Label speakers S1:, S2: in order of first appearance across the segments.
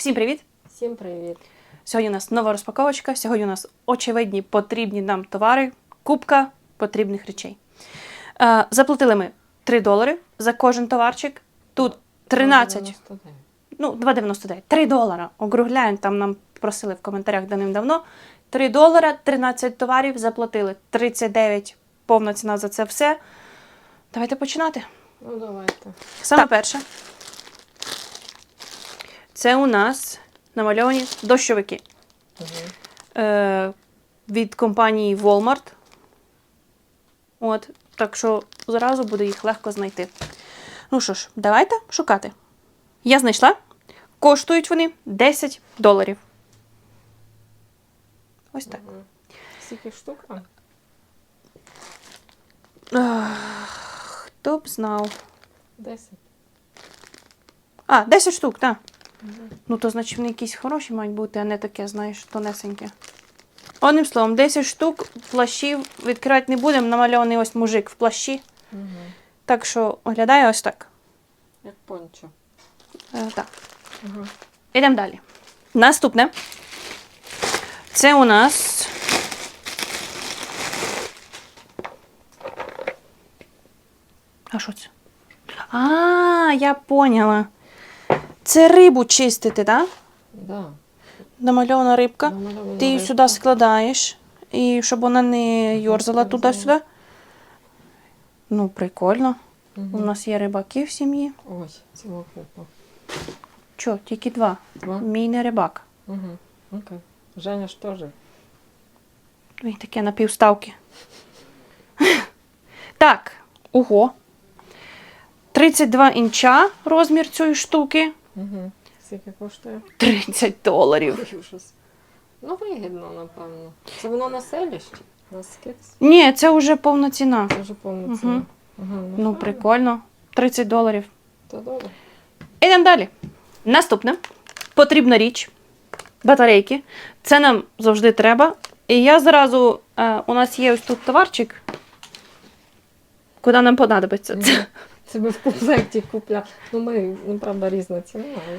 S1: Всім привіт!
S2: Всім привіт.
S1: Сьогодні у нас нова розпаковочка. Сьогодні у нас очевидні потрібні нам товари, купка потрібних речей. Е, заплатили ми 3 долари за кожен товарчик. Тут 13,
S2: 99.
S1: ну 2,99. 3 долара. Округляємо, там нам просили в коментарях давним-давно. 3 долара, 13 товарів, заплатили 39 повна ціна за це все. Давайте починати.
S2: Ну, давайте.
S1: Саме перше. Це у нас намальовані дощовики
S2: Угу.
S1: е, від компанії Walmart. От, так що зразу буде їх легко знайти. Ну що ж, давайте шукати. Я знайшла. Коштують вони 10 доларів. Ось так.
S2: Скільки штук?
S1: Хто б знав.
S2: 10.
S1: А, 10 штук, так. Ну, то значить вони якісь хороші мають бути, а не таке, знаєш, тонесеньке. Одним словом, 10 штук плащів відкривати не будемо. Намальований ось мужик в плащі.
S2: Угу.
S1: Так що оглядає ось так.
S2: Як пончо.
S1: Е, так.
S2: Угу.
S1: Ідемо далі. Наступне. Це у нас. А що це? А, я поняла. Це рибу чистити, так?
S2: Да.
S1: Намальована рибка.
S2: Намальована
S1: Ти її
S2: рибка.
S1: сюди складаєш, і щоб вона не йорзала туди-сюди. Ну, прикольно.
S2: Мгм.
S1: У нас є рибаки в сім'ї.
S2: Ось, ціла купа.
S1: Чо, тільки два.
S2: Два?
S1: Мій не рибак.
S2: Угу. Окей. Женя ж теж.
S1: Він таке на півставки. так, ого. 32 інча розмір цієї штуки.
S2: Угу. Скільки коштує?
S1: 30 доларів.
S2: Ужас. Ну, вигідно, напевно. Це воно на селищі? На скиц?
S1: Ні, це вже повна ціна.
S2: Це вже повна ціна. Угу.
S1: Ну, прикольно. 30 доларів.
S2: Та добре.
S1: Ідемо далі. Наступне. Потрібна річ. Батарейки. Це нам завжди треба. І я зразу. Е, у нас є ось тут товарчик. Куди нам понадобиться це.
S2: Ми в комплекті купля. Ну, ми, ну, правда, різна ціна, але.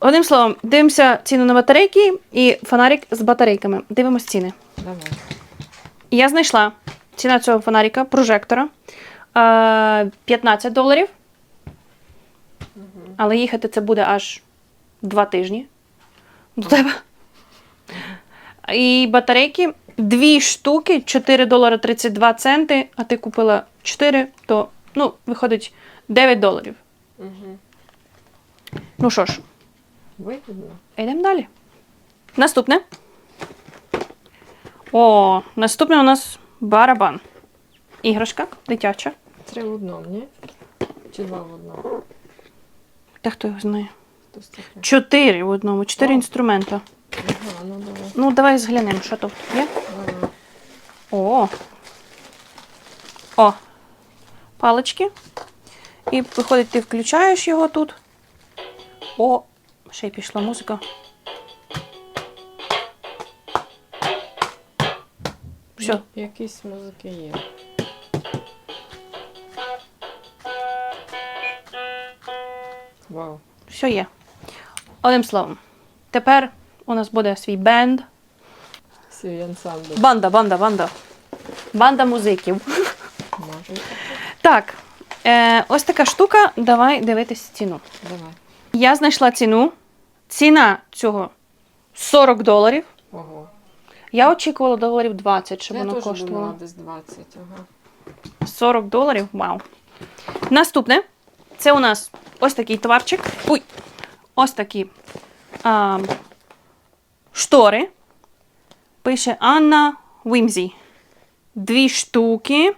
S1: Одним словом, дивимося ціну на батарейки і фонарик з батарейками. Дивимось ціни.
S2: Давай.
S1: Я знайшла ціна цього фонарика, прожектора. е, 15 доларів.
S2: Угу.
S1: Але їхати це буде аж два тижні до тебе. І батарейки дві штуки, 4 долари 32 центи, а ти купила 4, то ну, виходить 9 доларів.
S2: Угу.
S1: Ну що ж,
S2: Вигідно.
S1: йдемо далі. Наступне. О, наступне у нас барабан. Іграшка дитяча.
S2: Три в одному, ні? Чи два в одному?
S1: Та хто його знає?
S2: Хтось таке.
S1: Чотири в одному, чотири
S2: О.
S1: інструмента.
S2: Ага, ну давай.
S1: Ну, давай зглянемо, що тут є.
S2: Давай.
S1: О. О. Палички. І виходить, ти включаєш його тут. О, ще й пішла музика. Все.
S2: Ну, Якісь музики є. Вау.
S1: Все є. Одним словом. Тепер у нас буде свій бенд.
S2: Свій ансамбль.
S1: Банда, банда, банда. Банда музиків.
S2: Може.
S1: Так. Е, ось така штука. Давай дивитись ціну.
S2: Давай.
S1: Я знайшла ціну. Ціна цього 40 доларів.
S2: Ого.
S1: Я очікувала доларів 20, щоб
S2: Я
S1: воно
S2: теж
S1: коштувало.
S2: думала десь 20. Ага.
S1: 40 доларів. Вау. Наступне. Це у нас ось такий товарчик. Ой, ось такі а, штори. Пише Анна Вімзі. Дві штуки.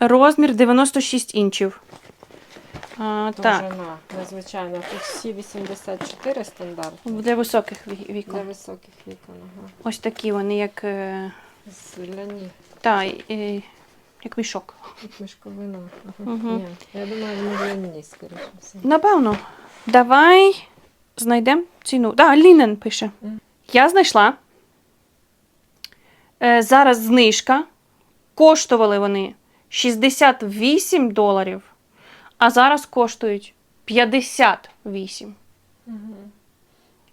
S1: Розмір 96 інчів. А, так,
S2: Довжина. Незвичайно. Тут всі 84 стандарти.
S1: для високих ві-
S2: Для
S1: вікон.
S2: високих вікон. Ага.
S1: Ось такі вони, як, е,
S2: Зеляні.
S1: та, е, як мішок.
S2: Як мішковина. Ага.
S1: Мгм.
S2: Ні, я думаю, вони зелені, скоріше все.
S1: Напевно. Давай знайдемо ціну. Да, Лінен пише.
S2: Мгм.
S1: Я знайшла. Е, зараз знижка. Коштували вони 68 доларів, а зараз коштують 58.
S2: Угу.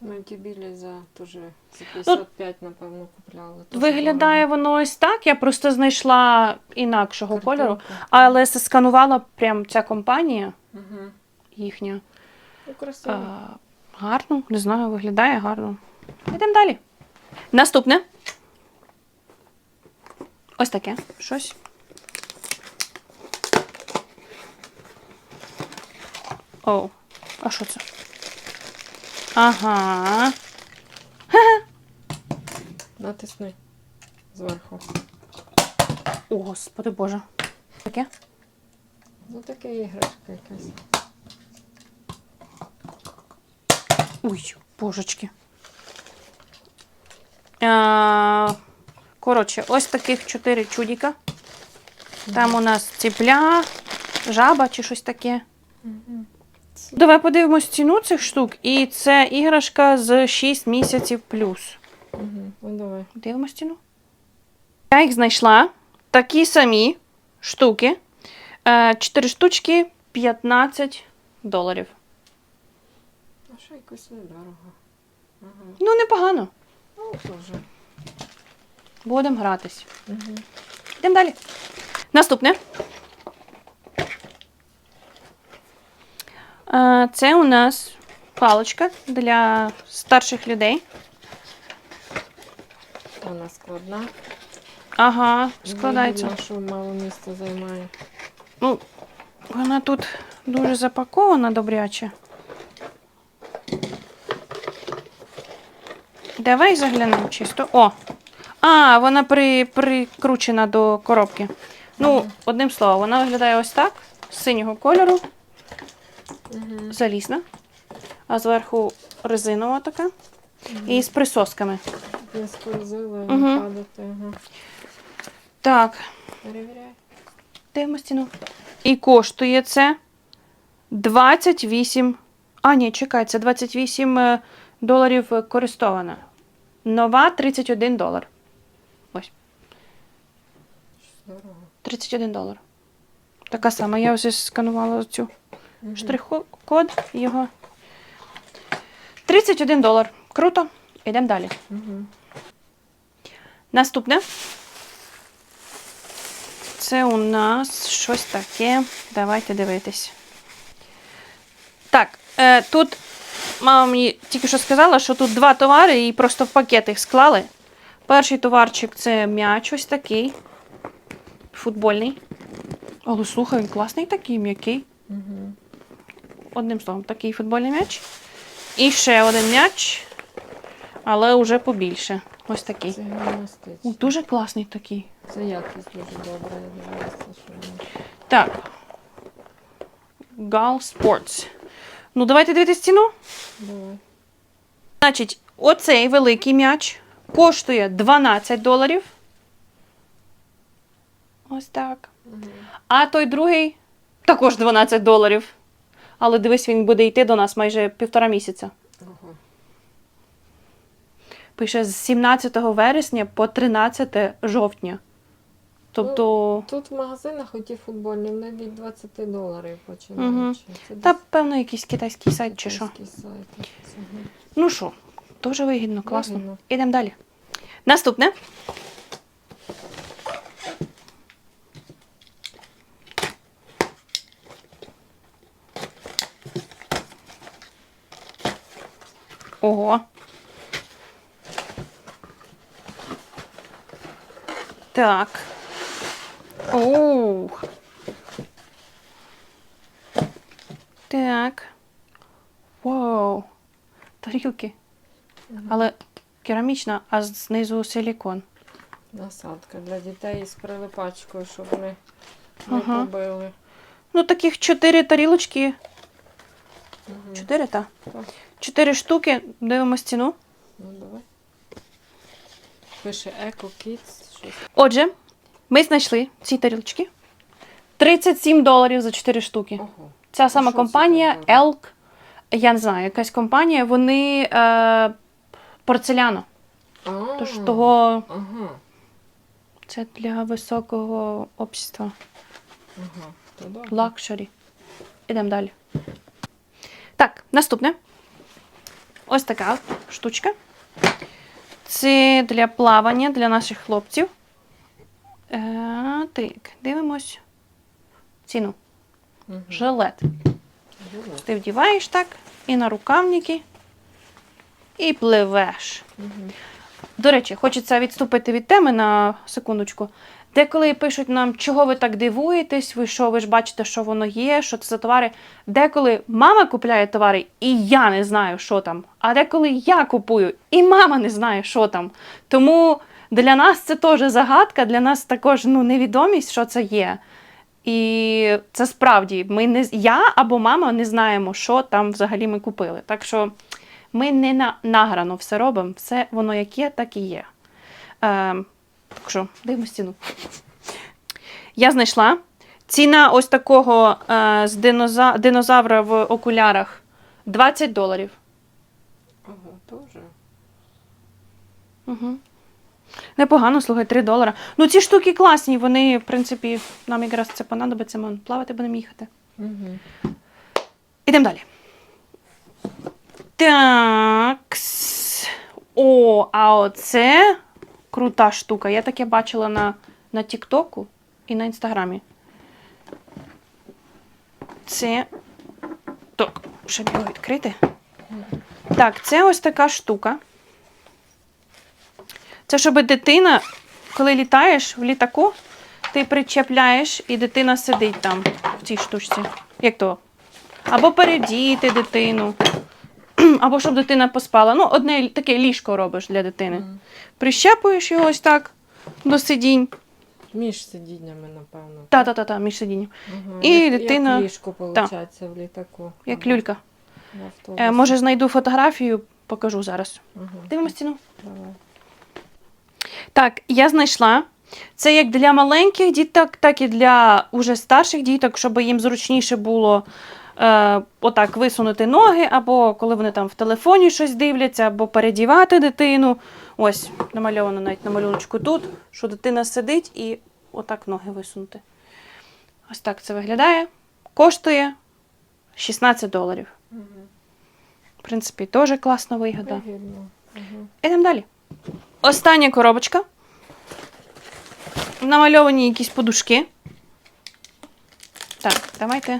S2: Ми ті білі за теж за 55, напевно, купляли. Теж
S1: Виглядає воно ось так. Я просто знайшла інакшого
S2: гарно.
S1: кольору, але сканувала прям ця компанія
S2: Мгм.
S1: їхня.
S2: Ну, красиво.
S1: А, гарно, не знаю, виглядає гарно. Йдемо далі. Наступне. Ось таке щось. Оу, а що це? Ага.
S2: Натисни зверху.
S1: О, господи Боже. Таке?
S2: Ну таке іграшка якась.
S1: Ой, божечки. А, коротше, ось таких чотири чудіка. Там у нас ціпля, жаба чи щось таке. Давай подивимось ціну цих штук. І це іграшка з 6 місяців плюс.
S2: Мгм. Ну давай.
S1: Дивимось ціну. Я їх знайшла. Такі самі штуки. Е, Чотири штучки 15 доларів.
S2: А що якось недорого. Ага.
S1: Ну, непогано.
S2: Ну, теж.
S1: Будемо гратись.
S2: Угу.
S1: Йдемо далі. Наступне. Це у нас паличка для старших людей.
S2: Вона складна.
S1: Ага, складається.
S2: Видно, що мало місця займає.
S1: Ну, вона тут дуже запакована добряче. Давай заглянемо чисто. О! А, вона при, прикручена до коробки. Ну,
S2: Ага.
S1: одним словом, вона виглядає ось так: з синього кольору,
S2: Угу.
S1: залізна, а зверху резинова така. І з присосками.
S2: Не скользила,
S1: Мгм.
S2: не падати. Ага.
S1: Так,
S2: Перевіряй.
S1: дивимось ціну. І коштує це 28. А, ні, чекай, це 28 е, доларів користована. Нова 31 долар. Ось, 31 долар. Така сама. Я ось сканувала цю. Штрих-код його. 31 долар. Круто. Йдемо далі.
S2: Мгм.
S1: Наступне. Це у нас щось таке. Давайте дивитись. Так, е, тут мама мені тільки що сказала, що тут два товари і просто в пакет їх склали. Перший товарчик це м'яч ось такий. Футбольний. Але слухай, він класний такий, м'який.
S2: Мгм.
S1: Одним словом, такий футбольний м'яч. І ще один м'яч, але вже побільше. Ось такий.
S2: Це гімнастичний.
S1: О, Дуже класний такий.
S2: Це якість дуже добра, я дивилася, що воно.
S1: Так. Gal Sports. Ну, давайте дивитись ціну.
S2: Давай.
S1: Значить, оцей великий м'яч коштує 12 доларів. Ось так. А той другий також 12 доларів. Але дивись, він буде йти до нас майже півтора місяця.
S2: Ага.
S1: Пише з 17 вересня по 13 жовтня. Тобто,
S2: Тут в магазинах оті футбольні, вони від 20 доларів починаючи. Це
S1: та
S2: десь
S1: певно якийсь китайський сайт чи що.
S2: китайський сайт.
S1: Ну що, дуже вигідно, класно.
S2: Вигідно.
S1: Ідемо далі. Наступне. Ого. Так. Оу. Так. Вау. Тарілки. Але керамічна, а знизу силікон.
S2: Насадка для дітей з прилипачкою, щоб вони не
S1: Ага.
S2: побили.
S1: Ну, таких чотири тарілочки. Чотири, так?
S2: Так.
S1: Чотири штуки. Дивимось ціну.
S2: Ну, давай. Пише Eco Kids. Щось.
S1: Отже, ми знайшли ці тарілочки. 37 доларів за 4 штуки.
S2: Ого.
S1: Ця сама
S2: що це
S1: компанія
S2: таке?
S1: Elk. Я не знаю, якась компанія, вони е, порцеляно.
S2: А,
S1: Тож того
S2: Ага.
S1: це для високого общества.
S2: Ага. Добре.
S1: Лакшері. Ідемо далі. Так, наступне. Ось така штучка. Це для плавання для наших хлопців. Е, так, дивимось. Ціну.
S2: Угу.
S1: Жилет. Ти вдіваєш так і на рукавники, і пливеш. До речі, хочеться відступити від теми на секундочку. Деколи пишуть нам, чого ви так дивуєтесь, ви що, ви ж бачите, що воно є, що це за товари. Деколи мама купляє товари, і я не знаю, що там. А деколи я купую, і мама не знає, що там. Тому для нас це теж загадка, для нас також ну, невідомість, що це є. І це справді, ми не, я або мама не знаємо, що там взагалі ми купили. Так що ми не на, награно все робимо, все воно як є, так і є. Е, так що, дивимось ціну. Я знайшла ціна ось такого е, з диноза, динозавра в окулярах 20 доларів.
S2: Ого, теж.
S1: Угу. Непогано, слухай, 3 долара. Ну, ці штуки класні, вони, в принципі, нам якраз це понадобиться, ми плавати будемо їхати.
S2: Угу.
S1: Ідемо далі. Так. О, а оце крута штука. Я таке бачила на, на Тіктоку і на Інстаграмі. Це. Так, щоб його відкрити. Так, це ось така штука. Це щоб дитина, коли літаєш в літаку, ти причепляєш і дитина сидить там, в цій штучці. Як то? Або передіти дитину, або щоб дитина поспала. Ну, одне таке ліжко робиш для дитини. Прищепуєш його ось так до сидінь.
S2: Між сидіннями, напевно.
S1: Та-та-та, між сидінням.
S2: Ага.
S1: І
S2: як,
S1: дитина-
S2: Як ліжко, виходить, в літаку.
S1: Як
S2: Ага.
S1: люлька. Е, може, знайду фотографію, покажу зараз.
S2: Ага.
S1: Дивимось ціну.
S2: Давай.
S1: Так, я знайшла. Це як для маленьких діток, так і для уже старших діток, щоб їм зручніше було е, отак висунути ноги, або коли вони там в телефоні щось дивляться, або передівати дитину. Ось, намальовано навіть на малюночку тут, що дитина сидить і отак ноги висунути. Ось так це виглядає. Коштує 16 доларів. В принципі, теж класна вигода. Ідемо далі. Остання коробочка. Намальовані якісь подушки. Так, давайте.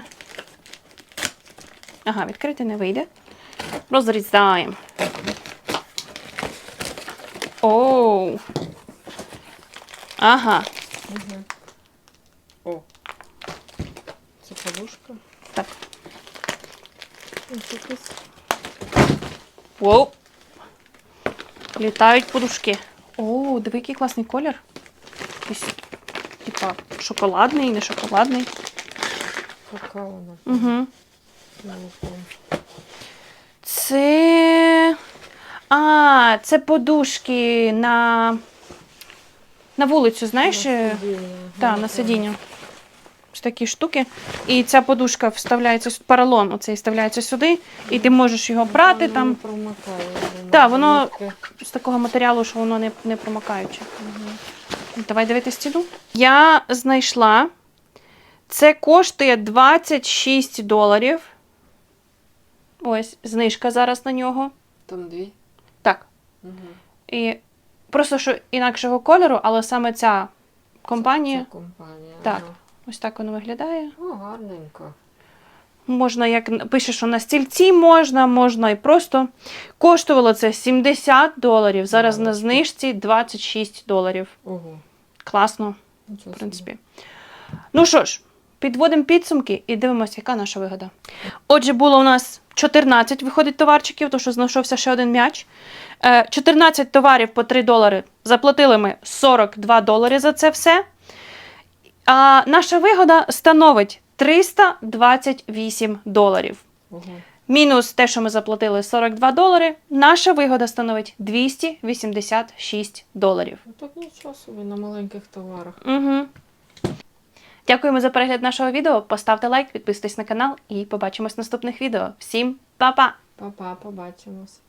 S1: Ага, відкрити не вийде. Розрізаємо. Оу. Ага.
S2: Ага. О. Це подушка.
S1: Так. Воу. Літають подушки. О, диви, який класний колір. Якийсь, типа, шоколадний, не шоколадний.
S2: Какао.
S1: Угу. Це. А, це подушки на. На вулицю, знаєш?
S2: На
S1: е,
S2: сидіння.
S1: Так, на сидіння. Ось такі штуки. І ця подушка вставляється, поролон оцей вставляється сюди, і ти можеш його
S2: Воно
S1: там
S2: воно
S1: Так, воно- з такого матеріалу, що воно не, не промокаюче. Давай дивитись ціну. Я знайшла. Це коштує 26 доларів. Ось, знижка зараз на нього.
S2: Там дві.
S1: Так.
S2: Угу.
S1: І просто що інакшого кольору, але саме ця компанія.
S2: Це компанія.
S1: Так.
S2: Ага.
S1: Ось так воно виглядає.
S2: О, гарненько.
S1: Можна, як пише, що на стільці можна, можна і просто. Коштувало це 70 доларів. Зараз на знижці 26 доларів.
S2: Ого.
S1: Класно,
S2: Нічого
S1: в принципі. Ну що ж, підводимо підсумки і дивимося, яка наша вигода. Отже, було у нас 14 виходить товарчиків, то що знайшовся ще один м'яч. Е, 14 товарів по 3 долари. Заплатили ми 42 долари за це все. А наша вигода становить 328 доларів. Мінус те, що ми заплатили 42 долари, наша вигода становить 286 доларів.
S2: Ну так нічого собі на маленьких товарах.
S1: Угу. Дякуємо за перегляд нашого відео. Поставте лайк, підписуйтесь на канал і побачимось в наступних відео. Всім па-па!
S2: Па-па, побачимось.